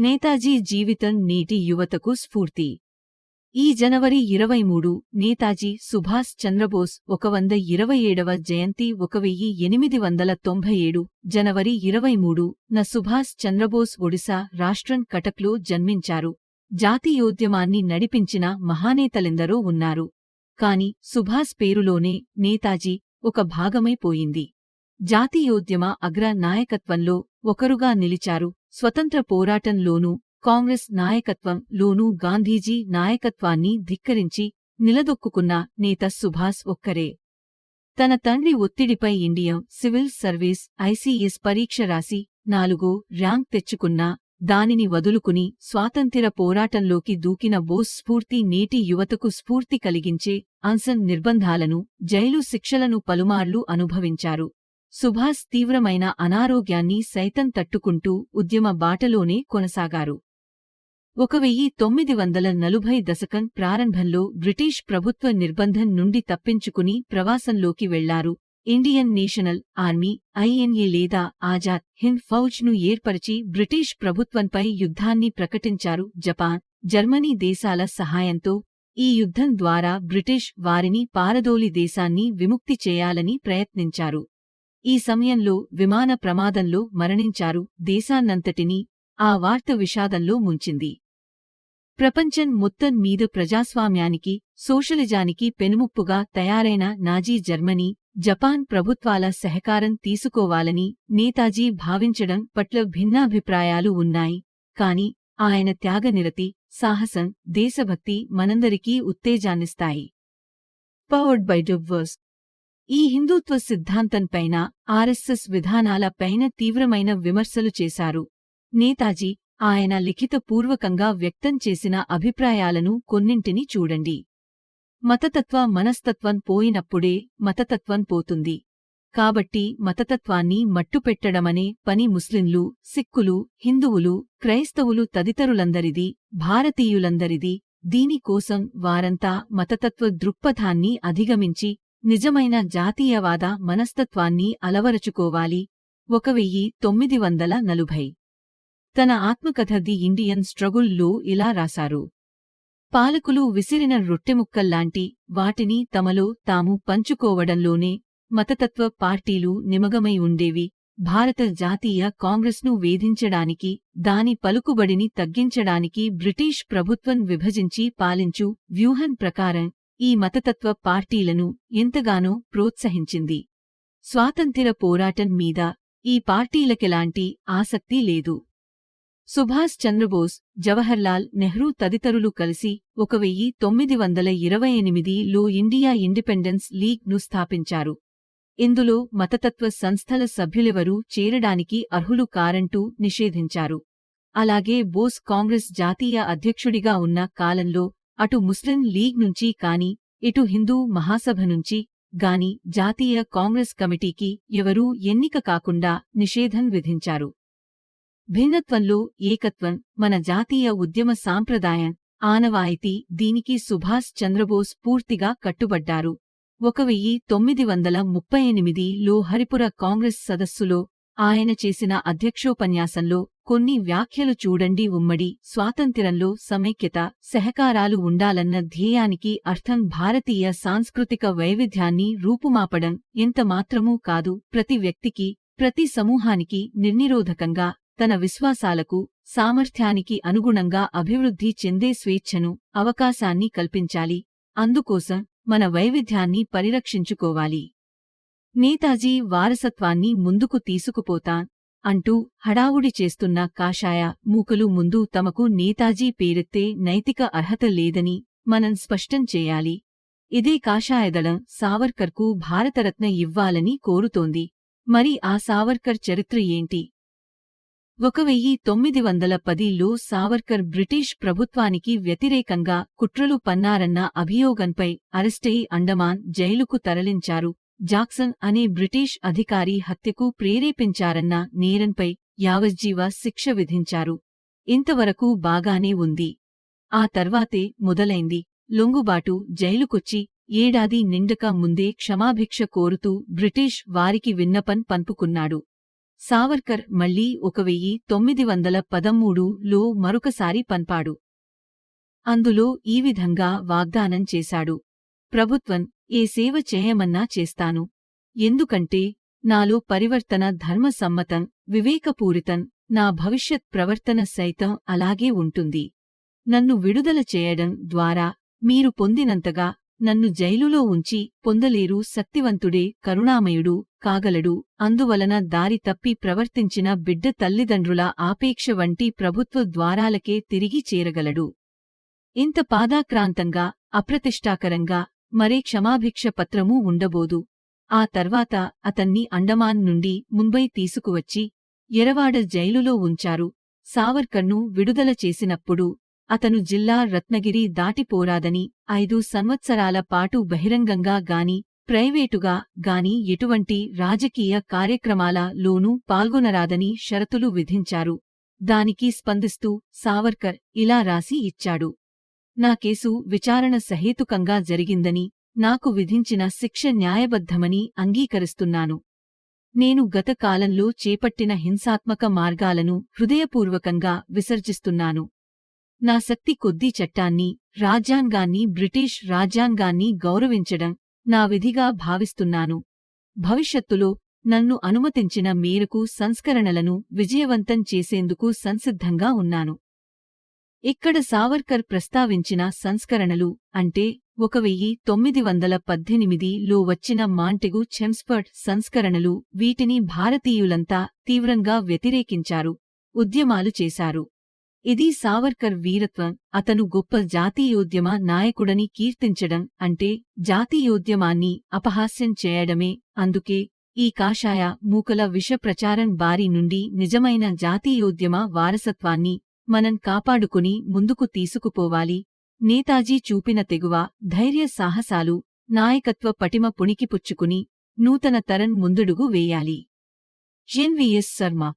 నేతాజీ జీవితం నేటి యువతకు స్ఫూర్తి. ఈ జనవరి ఇరవై మూడు నేతాజీ సుభాష్ చంద్రబోస్ ఒక వంద ఇరవై ఏడవ జయంతి ఒక వెయ్యి ఎనిమిది వందల తొంభై ఏడు జనవరి ఇరవై మూడు న సుభాష్ చంద్రబోస్ ఒడిశా రాష్ట్రం కటక్లో జన్మించారు. జాతీయోద్యమాన్ని నడిపించిన మహానేతలెందరో ఉన్నారు. కాని సుభాష్ పేరులోనే నేతాజీ ఒక భాగమైపోయింది. జాతీయోద్యమ అగ్ర నాయకత్వంలో ఒకరుగా నిలిచారు స్వతంత్ర పోరాటంలోనూ కాంగ్రెస్ నాయకత్వంలోనూ గాంధీజీ నాయకత్వాన్ని ధిక్కరించి నిలదొక్కుకున్న నేత సుభాష్ ఒక్కరే. తన తండ్రి ఒత్తిడిపై ఇండియన్ సివిల్ సర్వీస్ ఐసీఎస్ పరీక్ష రాసి నాలుగో ర్యాంక్ తెచ్చుకున్నా దానిని వదులుకుని స్వాతంత్ర పోరాటంలోకి దూకిన బోస్ స్ఫూర్తి నేటి యువతకు స్ఫూర్తి కలిగించే అన్సన్ నిర్బంధాలను జైలు శిక్షలను పలుమార్లు అనుభవించారు. సుభాష్ తీవ్రమైన అనారోగ్యాన్ని సైతం తట్టుకుంటూ ఉద్యమ బాటలోనే కొనసాగారు. ఒక వెయ్యి తొమ్మిది వందల నలుభై దశకం ప్రారంభంలో బ్రిటిష్ ప్రభుత్వ నిర్బంధం నుండి తప్పించుకుని ప్రవాసంలోకి వెళ్ళారు. ఇండియన్ నేషనల్ ఆర్మీ ఐఎన్ఏ లేదా ఆజాద్ హింద్ ఫౌజ్ను ఏర్పరిచి బ్రిటిష్ ప్రభుత్వంపై యుద్ధాన్ని ప్రకటించారు. జపాన్ జర్మనీ దేశాల సహాయంతో ఈ యుద్ధం ద్వారా బ్రిటిష్ వారిని పారదోలి దేశాన్ని విముక్తి చేయాలని ప్రయత్నించారు. ఈ సమయంలో విమాన ప్రమాదంలో మరణించారు దేశాన్నంతటినీ ఆ వార్త విషాదంలో ముంచింది. ప్రపంచం మొత్తం మీద ప్రజాస్వామ్యానికి సోషలిజానికి పెనుముప్పుగా తయారైన నాజీ జర్మనీ జపాన్ ప్రభుత్వాల సహకారం తీసుకోవాలని నేతాజీ భావించడం పట్ల భిన్నాభిప్రాయాలు ఉన్నాయి. కాని ఆయన త్యాగనిరతి సాహసం దేశభక్తి మనందరికీ ఉత్తేజాన్నిస్తాయి. పవర్డ్ బై డబ్వర్స్ ఈ హిందూత్వ సిద్ధాంతంపైన ఆర్ఎస్ఎస్ విధానాల పైన తీవ్రమైన విమర్శలు చేశారు. నేతాజీ ఆయన లిఖితపూర్వకంగా వ్యక్తం చేసిన అభిప్రాయాలను కొన్నింటిని చూడండి. మతతత్వ మనస్తత్వం పోయినప్పుడే మతతత్వం పోతుంది. కాబట్టి మతతత్వాన్ని మట్టుపెట్టడమనే పని ముస్లింలు సిక్కులు హిందువులు క్రైస్తవులు తదితరులందరిది భారతీయులందరిది దీనికోసం వారంతా మతతత్వ దృక్పథాన్ని అధిగమించి నిజమైన జాతీయవాద మనస్తత్వాన్ని అలవరచుకోవాలి. ఒక వెయ్యి తొమ్మిది వందల నలుభై. తన ఆత్మకథ ది ఇండియన్ స్ట్రగుల్లో ఇలా రాశారు. పాలకులు విసిరిన రొట్టెముక్కల్లాంటి వాటిని తమలో తాము పంచుకోవడంలోనే మతతత్వ పార్టీలు నిమగమై ఉండేవి. భారత జాతీయ కాంగ్రెస్ను వేధించడానికి దాని పలుకుబడిని తగ్గించడానికి బ్రిటిష్ ప్రభుత్వం విభజించి పాలించు వ్యూహం ప్రకారం ఈ మతతత్వ పార్టీలను ఎంతగానో ప్రోత్సహించింది. స్వాతంత్ర్య పోరాటం మీద ఈ పార్టీలకెలాంటి ఆసక్తి లేదు. సుభాష్ చంద్రబోస్ జవహర్లాల్ నెహ్రూ తదితరులు కలిసి ఒక వెయ్యి తొమ్మిది వందల ఇరవై ఎనిమిదిలో ఇండియా ఇండిపెండెన్స్ లీగ్ను స్థాపించారు. ఇందులో మతతత్వ సంస్థల సభ్యులెవరూ చేరడానికి అర్హులు కారంటూ నిషేధించారు. అలాగే బోస్ కాంగ్రెస్ జాతీయ అధ్యక్షుడిగా ఉన్న కాలంలో అటు ముస్లిం లీగ్ నుంచి కాని ఇటు హిందూ మహాసభ నుంచి గాని జాతీయ కాంగ్రెస్ కమిటీకి ఎవరూ ఎన్నిక కాకుండా నిషేధం విధించారు. భిన్నత్వంలో ఏకత్వం మన జాతీయ ఉద్యమ సాంప్రదాయం ఆనవాయితీ దీనికి సుభాష్ చంద్రబోస్ పూర్తిగా కట్టుబడ్డారు. ఒక వెయ్యి తొమ్మిది వందల ముప్పై ఎనిమిదిలో హరిపుర కాంగ్రెస్ సదస్సులో ఆయన చేసిన అధ్యక్షోపన్యాసంలో కొన్ని వ్యాఖ్యలు చూడండి. ఉమ్మడి స్వాతంత్ర్యంలో సమైక్యత సహకారాలు ఉండాలన్న ధ్యేయానికి అర్థం భారతీయ సాంస్కృతిక వైవిధ్యాన్ని రూపుమాపడం ఎంతమాత్రమూ కాదు. ప్రతి వ్యక్తికి ప్రతి సమూహానికి నిర్నిరోధకంగా తన విశ్వాసాలకు సామర్థ్యానికి అనుగుణంగా అభివృద్ధి చెందే స్వేచ్ఛను అవకాశాన్ని కల్పించాలి. అందుకోసం మన వైవిధ్యాన్ని పరిరక్షించుకోవాలి. నేతాజీ వారసత్వాన్ని ముందుకు తీసుకుపోతాం అంటూ హడావుడి చేస్తున్న కాషాయ మూకలు ముందు తమకు నేతాజీ పేరెత్తే నైతిక అర్హత లేదని మనం స్పష్టం చేయాలి. ఇదే కాషాయదళం సావర్కర్కు భారతరత్న ఇవ్వాలని కోరుతోంది. మరి ఆ సావర్కర్ చరిత్ర ఏంటి? ఒక వెయ్యి తొమ్మిది వందల పదిలో సావర్కర్ బ్రిటిష్ ప్రభుత్వానికి వ్యతిరేకంగా కుట్రలు పన్నారన్న అభియోగంపై అరెస్టై అండమాన్ జైలుకు తరలించారు. జాక్సన్ అనే బ్రిటిష్ అధికారి హత్యకు ప్రేరేపించారన్న నేరంపై యావజ్జీవ శిక్ష విధించారు. ఇంతవరకు బాగానే ఉంది. ఆ తర్వాతే మొదలైంది. లొంగుబాటు జైలుకొచ్చి ఏడాది నిండక ముందే క్షమాభిక్ష కోరుతూ బ్రిటిష్ వారికి విన్నపం పంపుకున్నాడు. సావర్కర్ మళ్ళీ ఒక వెయ్యి తొమ్మిది వందల పదమూడులో మరొకసారి పన్పాడు అందులో ఈ విధంగా వాగ్దానం చేశాడు. ప్రభుత్వం ఏ సేవ చేయమన్నా చేస్తాను. ఎందుకంటే నాలో పరివర్తన ధర్మసమ్మతం వివేకపూరితం నా భవిష్యత్ ప్రవర్తన సైతం అలాగే ఉంటుంది. నన్ను విడుదల చేయడం ద్వారా మీరు పొందినంతగా నన్ను జైలులో ఉంచి పొందలేరు శక్తివంతుడే కరుణామయుడు కాగలడు అందువలన దారి తప్పి ప్రవర్తించిన బిడ్డ తల్లిదండ్రుల ఆపేక్ష వంటి ప్రభుత్వ ద్వారాలకే తిరిగి చేరగలడు. ఇంత పాదాక్రాంతంగా అప్రతిష్టాకరంగా మరే క్షమాభిక్ష పత్రమూ ఉండబోదు. ఆ తర్వాత అతన్ని అండమాన్ నుండి ముంబై తీసుకువచ్చి ఎరవాడ జైలులో ఉంచారు. సావర్కర్ను విడుదల చేసినప్పుడు అతను జిల్లా రత్నగిరి దాటిపోరాదని ఐదు సంవత్సరాల పాటు బహిరంగంగా గాని ప్రైవేటుగా గాని ఎటువంటి రాజకీయ కార్యక్రమాల లోనూ పాల్గొనరాదని షరతులు విధించారు. దానికి స్పందిస్తూ సావర్కర్ ఇలా రాసి ఇచ్చాడు. నా కేసు విచారణ సహేతుకంగా జరిగిందని నాకు విధించిన శిక్ష న్యాయబద్ధమని అంగీకరిస్తున్నాను. నేను గత కాలంలో చేపట్టిన హింసాత్మక మార్గాలను హృదయపూర్వకంగా విసర్జిస్తున్నాను. నా శక్తి కొద్దీ చట్టాన్ని రాజ్యాంగాన్ని బ్రిటిష్ రాజ్యాంగాన్ని గౌరవించడం నా విధిగా భావిస్తున్నాను. భవిష్యత్తులో నన్ను అనుమతించిన మేరకు సంస్కరణలను విజయవంతం చేసేందుకు సంసిద్ధంగా ఉన్నాను. ఇక్కడ సావర్కర్ ప్రస్తావించిన సంస్కరణలు అంటే ఒక వెయ్యి తొమ్మిది వందల పద్దెనిమిదిలో వచ్చిన మాంటెగు చెమ్స్పర్ట్ సంస్కరణలు వీటిని భారతీయులంతా తీవ్రంగా వ్యతిరేకించారు ఉద్యమాలు చేశారు. ఇది సావర్కర్ వీరత్వం అతను గొప్ప జాతీయోద్యమ నాయకుడని కీర్తించడం అంటే జాతీయోద్యమాన్ని అపహాస్యం చేయడమే అందుకే ఈ కాషాయ మూకల విష ప్రచారం బారి నుండి నిజమైన జాతీయోద్యమ వారసత్వాన్ని మనం కాపాడుకుని ముందుకు తీసుకుపోవాలి. నేతాజీ చూపిన తెగువ ధైర్య సాహసాలు నాయకత్వ పటిమ పుణికిపుచ్చుకుని నూతన తరం ముందుడుగు వేయాలి. ఎన్విఎస్ శర్మ